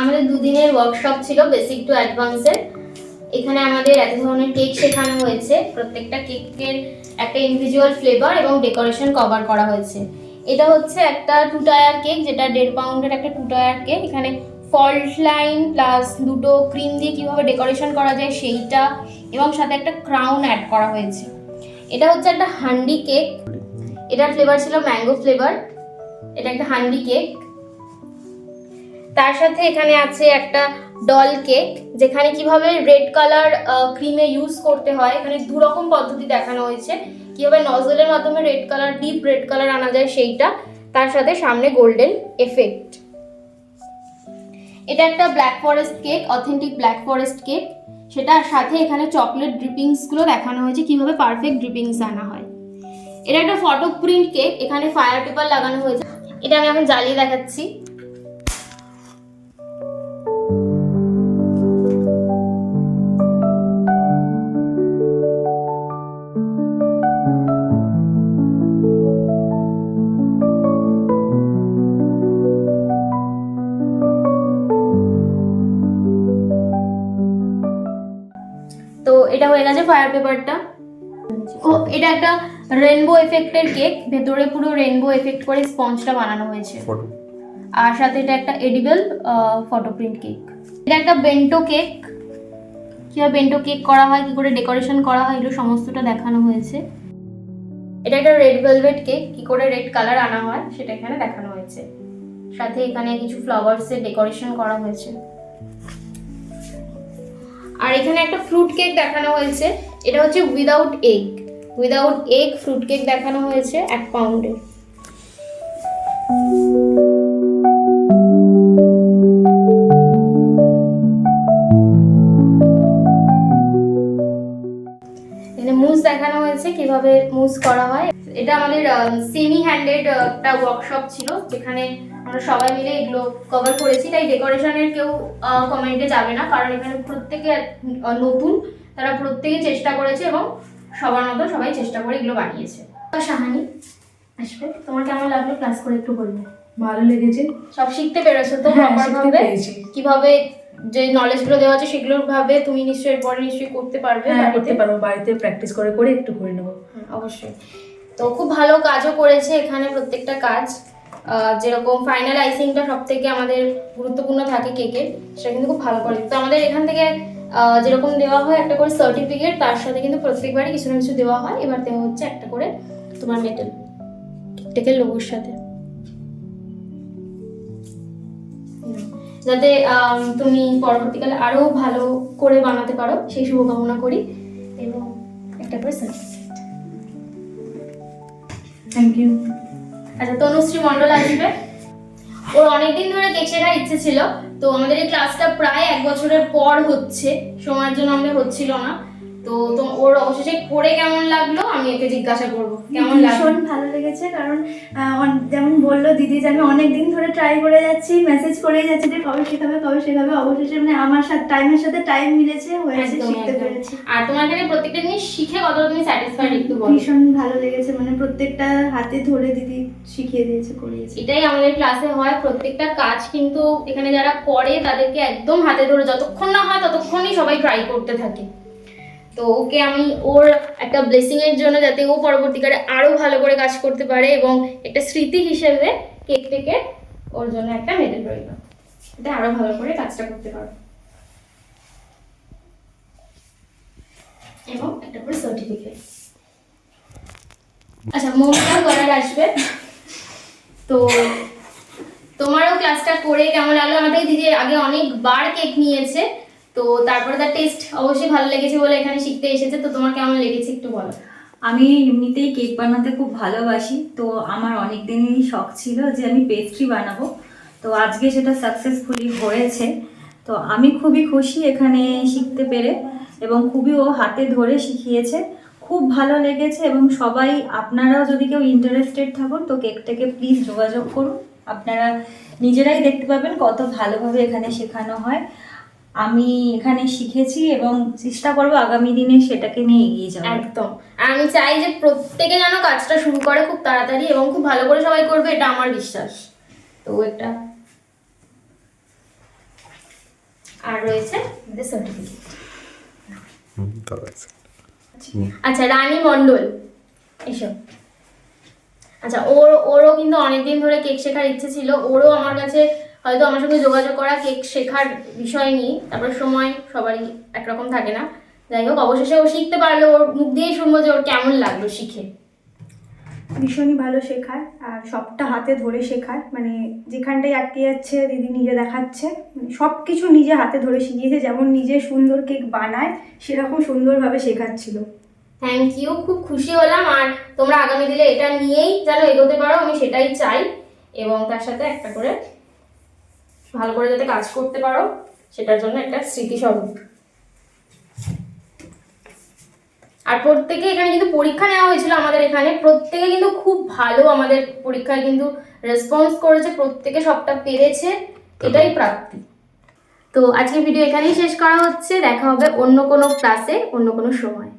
আমাদের দুদিনের ওয়ার্কশপ ছিল বেসিক টু অ্যাডভান্সের এখানে আমাদের এত ধরনের কেক শেখানো হয়েছে। প্রত্যেকটা কেকের একটা ইন্ডিভিজুয়াল ফ্লেভার এবং ডেকোরেশন কভার করা হয়েছে। এটা হচ্ছে একটা টু টায়ার কেক যেটা দেড় পাউন্ডের একটা টু টায়ার কেক এখানে ফল্ট লাইন প্লাস দুটো ক্রিম দিয়ে কীভাবে ডেকোরেশন করা যায় সেইটা এবং সাথে একটা ক্রাউন অ্যাড করা হয়েছে। এটা হচ্ছে একটা হান্ডি কেক এটার ফ্লেভার ছিল ম্যাঙ্গো ফ্লেভার এটা একটা হান্ডি কেক তার সাথে এখানে আছে একটা ডল কেক যেখানে কীভাবে রেড কালার ক্রিমে ইউজ করতে হয়, এখানে দু রকম পদ্ধতি দেখানো হয়েছে। কীভাবে নজলের মাধ্যমে red colour deep red colour আনা যায় সেইটা, তার সাথে সামনে গোল্ডেন এফেক্ট এটা একটা black forest cake authentic black forest cake সেটার সাথে এখানে চকলেট ড্রিপিংসগুলো দেখানো হয়েছে, কীভাবে পারফেক্ট ড্রিপিংস আনা হয়। এটা একটা ফটো প্রিন্ট কেক এখানে ফায়ার পেপার লাগানো হয়েছে। এটা আমি এখন জ্বালিয়ে দেখাচ্ছি। হয়ে গেছে ফায়ার পেপারটা ও এটা একটা রেনবো এফেক্টের কেক ভেতরে পুরো রেনবো এফেক্ট করে স্পঞ্জটা বানানো হয়েছে। আর সাথে এটা একটা এডিবল ফটো প্রিন্ট কেক এটা একটা বেন্টো কেক কীভাবে বেন্টো কেক করা হয় কী করে ডেকোরেশন করা হয় এগুলো সমস্তটা দেখানো হয়েছে। এটা একটা রেড ভেলভেট কেক কী করে রেড কালার আনা হয় সেটা এখানে দেখানো হয়েছে। সাথে এখানে কিছু ফ্লাওয়ার্সের ডেকোরেশন করা হয়েছে। আর এখানে একটা ফ্রুট কেক দেখানো হয়েছে। এটা হচ্ছে without egg without egg fruit cake দেখানো হয়েছে এক পাউন্ডের মুজ করা হয়। এটা আমাদের সেমি হ্যান্ডেড একটা ওয়ার্কশপ ছিল যেখানে আমরা সবাই মিলে এগুলো কভার করেছি। তাই ডেকোরেশনের কেউ কমেন্টে যাবে না কারণ এখানে প্রত্যেকে নতুন। তারা প্রত্যেকে চেষ্টা করেছে এবং সবার মতো সবাই চেষ্টা করে এগুলো বানিয়েছে। সাহানি আসবে? তোমার কেমন লাগল ক্লাস করে একটু বলবে? ভালো লেগেছে। সব শিখতে পেরেছ তো হ্যাঁ। কীভাবে যে নলেজগুলো দেওয়া আছে সেগুলোর ভাবে তুমি নিশ্চয়ই এরপরে নিশ্চয়ই করতে পারবে হ্যাঁ করতে পারব। বাড়িতে প্র্যাকটিস করে করে একটু করে নেব। অবশ্যই। তো খুব ভালো কাজও করেছে এখানে প্রত্যেকটা কাজ। যেরকম ফাইনাল আইসিংটা সব থেকে আমাদের গুরুত্বপূর্ণ থাকে কেকের সেটা কিন্তু খুব ভালো করে। তো আমাদের এখান থেকে যেরকম দেওয়া হয় একটা করে সার্টিফিকেট তার সাথে কিন্তু প্রত্যেকবারই কিছু না কিছু দেওয়া হয়। এবার দেওয়া হচ্ছে একটা করে তোমার মেডেল কেকের লোগোর সাথে। যাতে তুমি পরবর্তীকালে আরও ভালো করে বানাতে পারো, সেই শুভকামনা করি। এবং একটা করে সার্টিফিকেট থ্যাংক ইউ আচ্ছা তনুশ্রী মণ্ডল আসবে। ওর অনেকদিন ধরে কেক শেখার ইচ্ছে ছিল। তো আমাদের এই ক্লাসটা প্রায় এক বছরের পর হচ্ছে। সময়ের জন্য আমাদের হচ্ছিল না। তো ওর অবশেষে করে কেমন লাগল? আমি একে জিজ্ঞাসা করব। কেমন ভীষণ ভালো লেগেছে কারণ যেমন বলল দিদি যে আমি অনেক দিন ধরে ট্রাই করে যাচ্ছি মেসেজ করেই যাচ্ছি যে কবে শেখাবে কবে শেখাবে অবশেষে মানে আমার সাথে টাইমের সাথে টাইম মিলেছে হয়েছে শিখতে পেরেছি। আর তোমার এখানে প্রত্যেকটা জিনিস শিখে কতটা তুমি স্যাটিসফাইড একটু বলো। ভীষণ ভালো লেগেছে মানে প্রত্যেকটা হাতে ধরে দিদি শিখিয়ে দিয়েছে করিয়েছে। এটাই আমাদের ক্লাসে হয় প্রত্যেকটা কাজ কিন্তু এখানে যারা করে তাদেরকে একদম হাতে ধরে যতক্ষণ না হয় ততক্ষণই সবাই ট্রাই করতে থাকে। তো ওকে আমি ওর একটা ব্লেসিং এর জন্য যাতে ও পরবর্তীকালে আরও ভালো করে কাজ করতে পারে এবং একটা স্মৃতি হিসেবে কেক থেকে ওর জন্য একটা মেডেল রইল এটা আরও ভালো করে কাজটা করতে পারো। এবং একটা করে সার্টিফিকেট আচ্ছা মৌমিতা করার আসবে। তো তোমারও ক্লাসটা করে কেমন লাগল? আমাদের দিদি আগে অনেকবার কেক নিয়েছে। তো তারপরে তার টেস্ট অবশ্যই ভালো লেগেছে বলে এখানে শিখতে এসেছে। তো তোমার কেমন লেগেছে একটু বলো? আমি এমনিতেই কেক বানাতে খুব ভালোবাসি। তো আমার অনেক দিনই শখ ছিল যে আমি পেস্ট্রি বানাবো। তো আজকে সেটা সাকসেসফুলি হয়েছে। তো আমি খুবই খুশি এখানে শিখতে পেরে এবং খুবই ও হাতে ধরে শিখিয়েছে। খুব ভালো লেগেছে এবং সবাই, আপনারাও যদি কেউ ইন্টারেস্টেড থাকুন, তো কেকটাকে প্লিজ যোগাযোগ করুন। আপনারা নিজেরাই দেখতে পাবেন কত ভালোভাবে এখানে শেখানো হয়। আমি এখানে শিখেছি এবং চেষ্টা করব আগামী দিনে সেটাকে নিয়ে এগিয়ে যাওয়ার। একদম। আমি চাই যে প্রত্যেকে যেন কাজটা শুরু করে খুব তাড়াতাড়ি এবং খুব ভালো করে সবাই করবে এটা আমার বিশ্বাস। তো এটা আর রয়েছে সার্টিফিকেট। আচ্ছা রানী মণ্ডল এসব আচ্ছা ওর ওরও কিন্তু অনেকদিন ধরে কেক শেখার ইচ্ছে ছিল ওরও আমার কাছে হয়তো আমার সঙ্গে যোগাযোগ করা কেক শেখার বিষয় নিয়ে। তারপর সময় সবারই একরকম থাকে না। যাই হোক অবশেষে ও শিখতে পারল। ওর মুখ দিয়েই শুনব যে ওর কেমন লাগল শিখে। ভীষণই ভালো শেখায় আর সবটা হাতে ধরে শেখায়। মানে যেখানটায় আটকে যাচ্ছে দিদি নিজে দেখাচ্ছে। মানে সব কিছু নিজে হাতে ধরে শিখিয়েছে। যেমন নিজে সুন্দর কেক বানায় সেরকম সুন্দরভাবে শেখাচ্ছিল। থ্যাংক ইউ খুব খুশি হলাম। আর তোমরা আগামী দিনে এটা নিয়েই যেন এগোতে পারো আমি সেটাই চাই। এবং তার সাথে একটা করে ভালো করে যাতে কাজ করতে পারো, সেটার জন্য একটা স্মৃতিস্বরূপ আর প্রত্যেকে এখানে কিন্তু পরীক্ষা নেওয়া হয়েছিল আমাদের এখানে। প্রত্যেকে কিন্তু খুব ভালো আমাদের পরীক্ষায় কিন্তু রেসপন্স করেছে, প্রত্যেকে সবটা পেরেছে, এটাই প্রাপ্তি। তো আজকে ভিডিও এখানেই শেষ করা হচ্ছে। দেখা হবে অন্য কোনো ক্লাসে অন্য কোনো সময়।